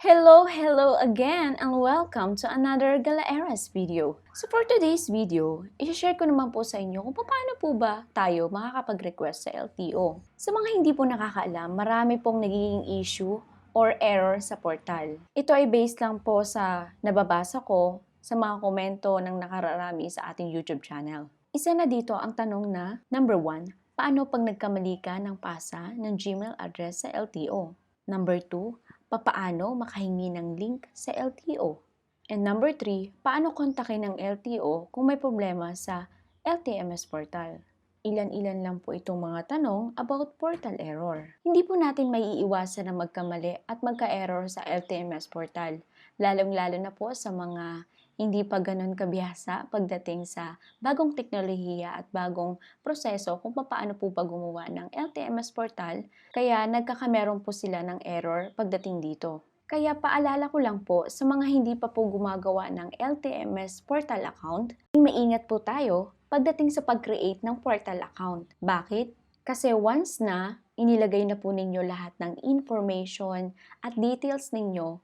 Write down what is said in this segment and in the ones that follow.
Hello, hello again and welcome to another Galaeras video. So for today's video, i-share ko naman po sa inyo kung paano po ba tayo makakapag-request sa LTO. Sa mga hindi po nakakaalam, marami pong nagiging issue or error sa portal. Ito ay based lang po sa nababasa ko sa mga komento ng nakararami sa ating YouTube channel. Isa na dito ang tanong na, number one, paano pag nagkamali ka ng pasa ng Gmail address sa LTO? Number two, papaano makahingi ng link sa LTO. And number three, paano kontakin ng LTO kung may problema sa LTMS portal. Ilan-ilan lang po itong mga tanong about portal error. Hindi po natin maiiwasan na magkamali at magka-error sa LTMS portal, lalong-lalo na po sa mga hindi pa ganun kabihasa pagdating sa bagong teknolohiya at bagong proseso kung paano po ba gumawa ng LTMS portal, kaya nagkakameron po sila ng error pagdating dito. Kaya paalala ko lang po sa mga hindi pa po gumagawa ng LTMS portal account, maingat po tayo pagdating sa pag-create ng portal account. Bakit? Kasi once na inilagay na po ninyo lahat ng information at details ninyo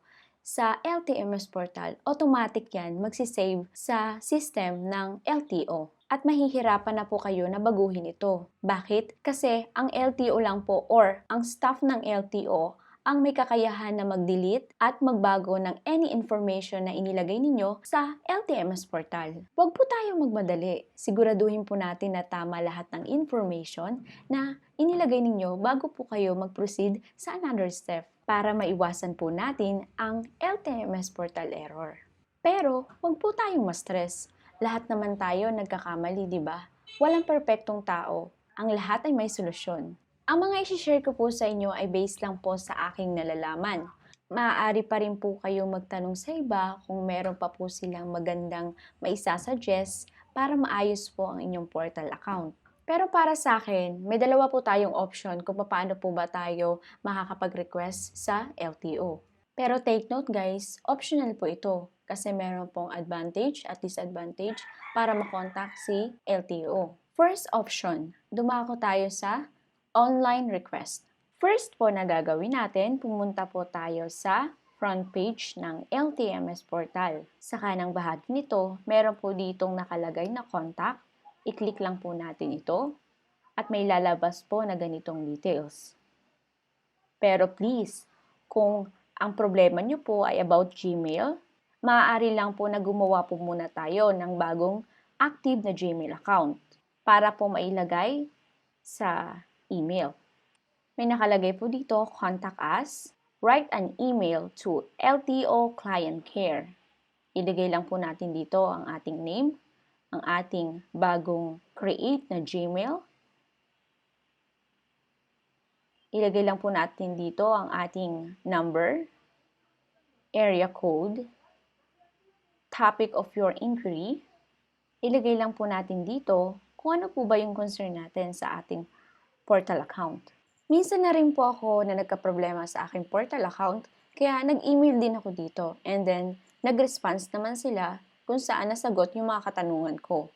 sa LTMS portal, automatic yan magsisave sa system ng LTO. At mahihirapan na po kayo na baguhin ito. Bakit? Kasi ang LTO lang po or ang staff ng LTO ang may kakayahan na mag-delete at magbago ng any information na inilagay ninyo sa LTMS portal. Huwag po tayong magmadali. Siguraduhin po natin na tama lahat ng information na inilagay ninyo bago po kayo mag-proceed sa another step para maiwasan po natin ang LTMS portal error. Pero, huwag po tayong ma-stress. Lahat naman tayo nagkakamali, di ba? Walang perpektong tao. Ang lahat ay may solusyon. Ang mga isi-share ko po sa inyo ay based lang po sa aking nalalaman. Maaari pa rin po kayo magtanong sa iba kung meron pa po silang magandang maisasuggest para maayos po ang inyong portal account. Pero para sa akin, may dalawa po tayong option kung paano po ba tayo makakapag-request sa LTO. Pero take note guys, optional po ito kasi meron pong advantage at disadvantage para makontak si LTO. First option, dumako tayo sa online request. First po na gagawin natin, pumunta po tayo sa front page ng LTMS portal. Sa kanang bahagi nito, meron po ditong nakalagay na contact. I-click lang po natin ito at may lalabas po na ganitong details. Pero please, kung ang problema nyo po ay about Gmail, maaari lang po na gumawa po muna tayo ng bagong active na Gmail account para po mailagay sa email. May nakalagay po dito, contact us, write an email to LTO Client Care. Ilagay lang po natin dito ang ating name, ang ating bagong create na Gmail. Ilagay lang po natin dito ang ating number, area code, topic of your inquiry. Ilagay lang po natin dito kung ano po ba yung concern natin sa ating portal account. Minsan na rin po ako na nagka-problema sa aking portal account, kaya nag-email din ako dito. And then, nag-response naman sila kung saan nasagot yung mga katanungan ko.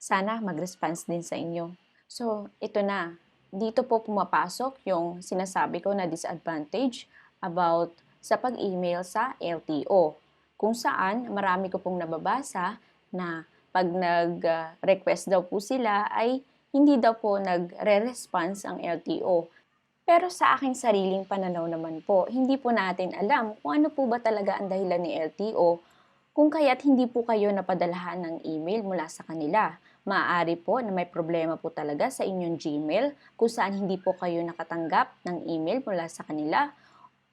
Sana mag-response din sa inyo. So, ito na. Dito po pumapasok yung sinasabi ko na disadvantage about sa pag-email sa LTO. Kung saan, marami ko pong nababasa na pag nag-request daw po sila ay hindi daw po nagre-response ang LTO. Pero sa aking sariling pananaw naman po, hindi po natin alam kung ano po ba talaga ang dahilan ni LTO kung kaya't hindi po kayo napadalahan ng email mula sa kanila. Maaari po na may problema po talaga sa inyong Gmail kung saan hindi po kayo nakatanggap ng email mula sa kanila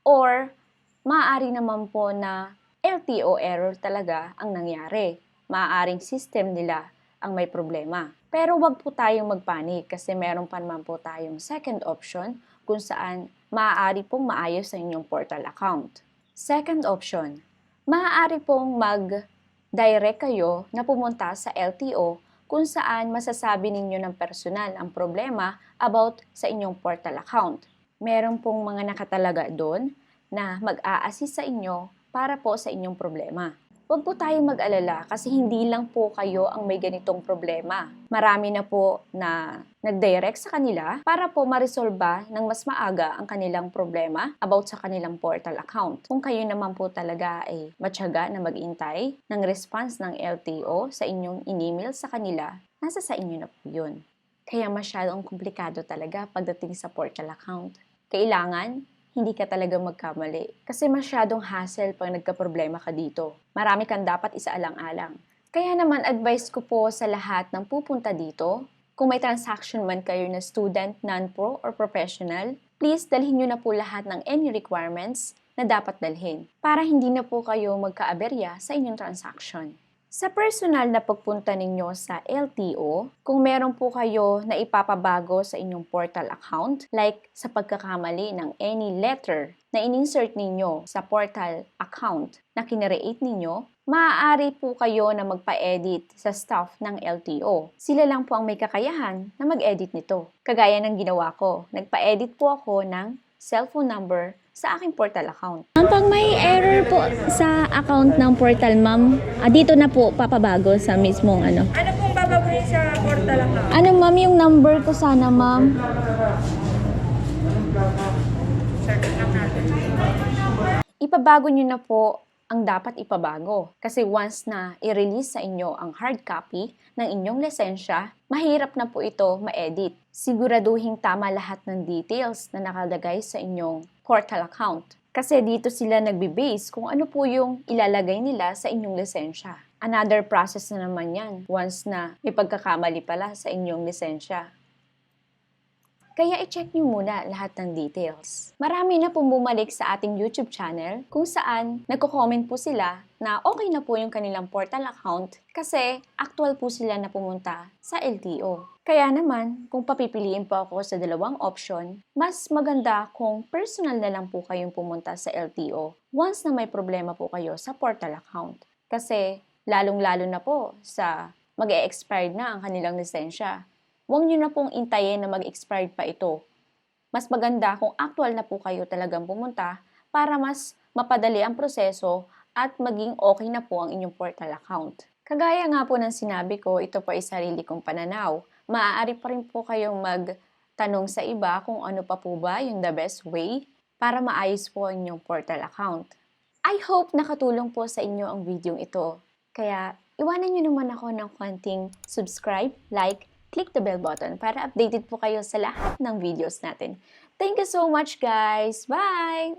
or maaari naman po na LTO error talaga ang nangyari. Maaaring system nila ang may problema. Pero wag po tayong magpanik kasi meron pa naman po tayong second option kung saan maaari pong maayos sa inyong portal account. Second option, maaari pong mag-direct kayo na pumunta sa LTO kung saan masasabi ninyo ng personal ang problema about sa inyong portal account. Meron pong mga nakatalaga doon na mag-a-assist sa inyo para po sa inyong problema. Huwag po tayong mag-alala kasi hindi lang po kayo ang may ganitong problema. Marami na po na nag-direct sa kanila para po marisolba ng mas maaga ang kanilang problema about sa kanilang portal account. Kung kayo naman po talaga ay matyaga na mag-intay ng response ng LTO sa inyong in-email sa kanila, nasa sa inyo na po yun. Kaya masyadong komplikado talaga pagdating sa portal account. Kailangan hindi ka talaga magkamali. Kasi masyadong hassle pag nagka-problema ka dito. Marami kang dapat isaalang-alang. Kaya naman advice ko po sa lahat ng pupunta dito, kung may transaction man kayo na student, non-pro, or professional, please dalhin nyo na po lahat ng any requirements na dapat dalhin para hindi na po kayo magkaaberya sa inyong transaction. Sa personal na pagpunta ninyo sa LTO, kung meron po kayo na ipapabago sa inyong portal account, like sa pagkakamali ng any letter na in-insert ninyo sa portal account na kinereate ninyo, maaari po kayo na magpa-edit sa staff ng LTO. Sila lang po ang may kakayahan na mag-edit nito. Kagaya ng ginawa ko, nagpa-edit po ako ng cellphone number sa aking portal account. Ang pag may error po sa account ng portal, ma'am, ah, dito na po papabago sa mismong ano. Ano pong babaguhin sa portal account? Ano ma'am yung number ko sana, ma'am? Ipabago nyo na po ang dapat ipabago. Kasi once na i-release sa inyo ang hard copy ng inyong lisensya, mahirap na po ito ma-edit. Siguraduhin tama lahat ng details na nakalagay sa inyong portal account. Kasi dito sila nagbe-base kung ano po yung ilalagay nila sa inyong lisensya. Another process na naman yan once na may pagkakamali pala sa inyong lisensya. Kaya i-check nyo muna lahat ng details. Marami na pong bumalik sa ating YouTube channel kung saan nagko-comment po sila na okay na po yung kanilang portal account kasi actual po sila na pumunta sa LTO. Kaya naman, kung papipiliin po ako sa dalawang option, mas maganda kung personal na lang po kayong pumunta sa LTO once na may problema po kayo sa portal account. Kasi lalong-lalo na po sa mag-e-expired na ang kanilang lisensya huwag nyo na pong intayin na mag-expired pa ito. Mas maganda kung actual na po kayo talagang pumunta para mas mapadali ang proseso at maging okay na po ang inyong portal account. Kagaya nga po ng sinabi ko, ito po ay sarili kong pananaw. Maaari pa rin po kayong magtanong sa iba kung ano pa po ba yung the best way para maayos po ang inyong portal account. I hope nakatulong po sa inyo ang video ito. Kaya iwanan nyo naman ako ng konting subscribe, like, click the bell button para updated po kayo sa lahat ng videos natin. Thank you so much guys! Bye!